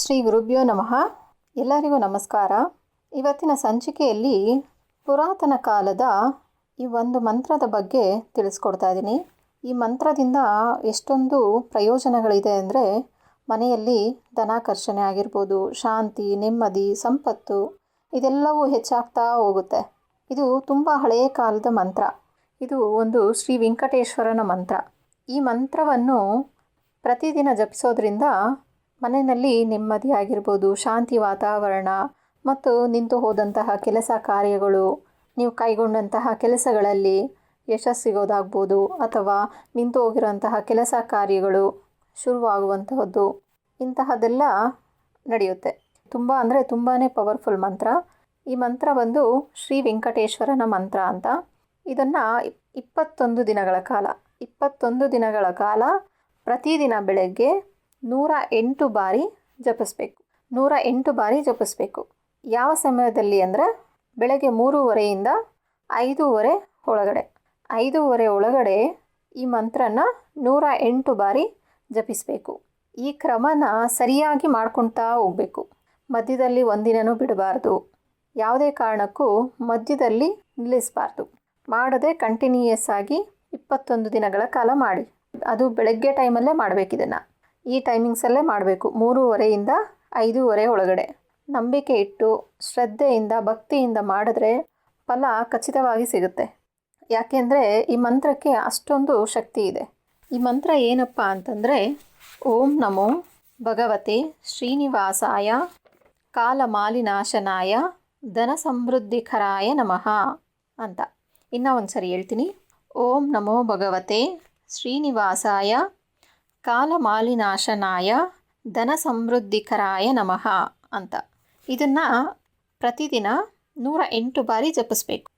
ಶ್ರೀ ಗುರುಭ್ಯೋ ನಮಃ. ಎಲ್ಲರಿಗೂ ನಮಸ್ಕಾರ. ಇವತ್ತಿನ ಸಂಚಿಕೆಯಲ್ಲಿ ಪುರಾತನ ಕಾಲದ ಈ ಒಂದು ಮಂತ್ರದ ಬಗ್ಗೆ ತಿಳಿಸ್ಕೊಡ್ತಾ ಇದ್ದೀನಿ. ಈ ಮಂತ್ರದಿಂದ ಎಷ್ಟೊಂದು ಪ್ರಯೋಜನಗಳಿದೆ ಅಂದರೆ ಮನೆಯಲ್ಲಿ ಧನಾಕರ್ಷಣೆ ಆಗಿರ್ಬೋದು, ಶಾಂತಿ, ನೆಮ್ಮದಿ, ಸಂಪತ್ತು, ಇದೆಲ್ಲವೂ ಹೆಚ್ಚಾಗ್ತಾ ಹೋಗುತ್ತೆ. ಇದು ತುಂಬ ಹಳೆಯ ಕಾಲದ ಮಂತ್ರ. ಇದು ಒಂದು ಶ್ರೀ ವೆಂಕಟೇಶ್ವರನ ಮಂತ್ರ. ಈ ಮಂತ್ರವನ್ನು ಪ್ರತಿದಿನ ಜಪಿಸೋದ್ರಿಂದ ಮನೆಯಲ್ಲಿ ನೆಮ್ಮದಿ ಆಗಿರ್ಬೋದು ಶಾಂತಿ ವಾತಾವರಣ ಮತ್ತು ನಿಂತು ಹೋದಂತಹ ಕೆಲಸ ಕಾರ್ಯಗಳು. ನೀವು ಕೈಗೊಂಡಂತಹ ಕೆಲಸಗಳಲ್ಲಿ ಯಶಸ್ಸಿಗೋದಾಗ್ಬೋದು ಅಥವಾ ನಿಂತು ಹೋಗಿರೋಂತಹ ಕೆಲಸ ಕಾರ್ಯಗಳು ಶುರುವಾಗುವಂತಹದ್ದು. ಇಂತಹದ್ದೆಲ್ಲ ನಡೆಯುತ್ತೆ. ತುಂಬ ಅಂದರೆ ತುಂಬಾ ಪವರ್ಫುಲ್ ಮಂತ್ರ. ಈ ಮಂತ್ರ ಬಂದು ಶ್ರೀ ವೆಂಕಟೇಶ್ವರನ ಮಂತ್ರ ಅಂತ. ಇದನ್ನು ಇಪ್ಪತ್ತೊಂದು ದಿನಗಳ ಕಾಲ, ಇಪ್ಪತ್ತೊಂದು ದಿನಗಳ ಕಾಲ ಪ್ರತಿದಿನ ಬೆಳಗ್ಗೆ ನೂರ ಎಂಟು ಬಾರಿ ಜಪಿಸ್ಬೇಕು. ನೂರ ಎಂಟು ಬಾರಿ ಜಪಿಸ್ಬೇಕು. ಯಾವ ಸಮಯದಲ್ಲಿ ಅಂದರೆ ಬೆಳಗ್ಗೆ ಮೂರುವರೆಯಿಂದ ಐದೂವರೆ ಒಳಗಡೆ. ಐದೂವರೆ ಒಳಗಡೆ ಈ ಮಂತ್ರನ ನೂರ ಎಂಟು ಬಾರಿ ಜಪಿಸಬೇಕು. ಈ ಕ್ರಮನ ಸರಿಯಾಗಿ ಮಾಡ್ಕೊಳ್ತಾ ಹೋಗಬೇಕು. ಮಧ್ಯದಲ್ಲಿ ಒಂದಿನನೂ ಬಿಡಬಾರ್ದು. ಯಾವುದೇ ಕಾರಣಕ್ಕೂ ಮಧ್ಯದಲ್ಲಿ ನಿಲ್ಲಿಸಬಾರ್ದು. ಮಾಡದೆ ಕಂಟಿನ್ಯೂಯಸ್ ಆಗಿ ಇಪ್ಪತ್ತೊಂದು ದಿನಗಳ ಕಾಲ ಮಾಡಿ. ಅದು ಬೆಳಗ್ಗೆ ಟೈಮಲ್ಲೇ ಮಾಡಬೇಕು ಇದನ್ನು ಈ ಟೈಮಿಂಗ್ಸಲ್ಲೇ ಮಾಡಬೇಕು. ಮೂರುವರೆಯಿಂದ ಐದೂವರೆ ಒಳಗಡೆ. ನಂಬಿಕೆ ಇಟ್ಟು, ಶ್ರದ್ಧೆಯಿಂದ, ಭಕ್ತಿಯಿಂದ ಮಾಡಿದ್ರೆ ಫಲ ಖಚಿತವಾಗಿ ಸಿಗುತ್ತೆ. ಯಾಕೆಂದರೆ ಈ ಮಂತ್ರಕ್ಕೆ ಅಷ್ಟೊಂದು ಶಕ್ತಿ ಇದೆ. ಈ ಮಂತ್ರ ಏನಪ್ಪ ಅಂತಂದರೆ, ಓಂ ನಮೋ ಭಗವತಿ ಶ್ರೀನಿವಾಸಾಯ ಕಾಲಮಾಲಿನಾಶನಾಯ ಧನ ಸಮೃದ್ಧಿಕರಾಯ ನಮಃ ಅಂತ. ಇನ್ನೂ ಒಂದು ಸರಿ ಹೇಳ್ತೀನಿ. ಓಂ ನಮೋ ಭಗವತೆ ಶ್ರೀನಿವಾಸಾಯ ಕಾಲಮಾಲಿನಾಶನಾಯ ಧನ ಸಮೃದ್ಧಿಕರಾಯ ನಮಃ ಅಂತ. ಇದನ್ನು ಪ್ರತಿದಿನ ನೂರ ಎಂಟು ಬಾರಿ ಜಪಿಸ್ಬೇಕು.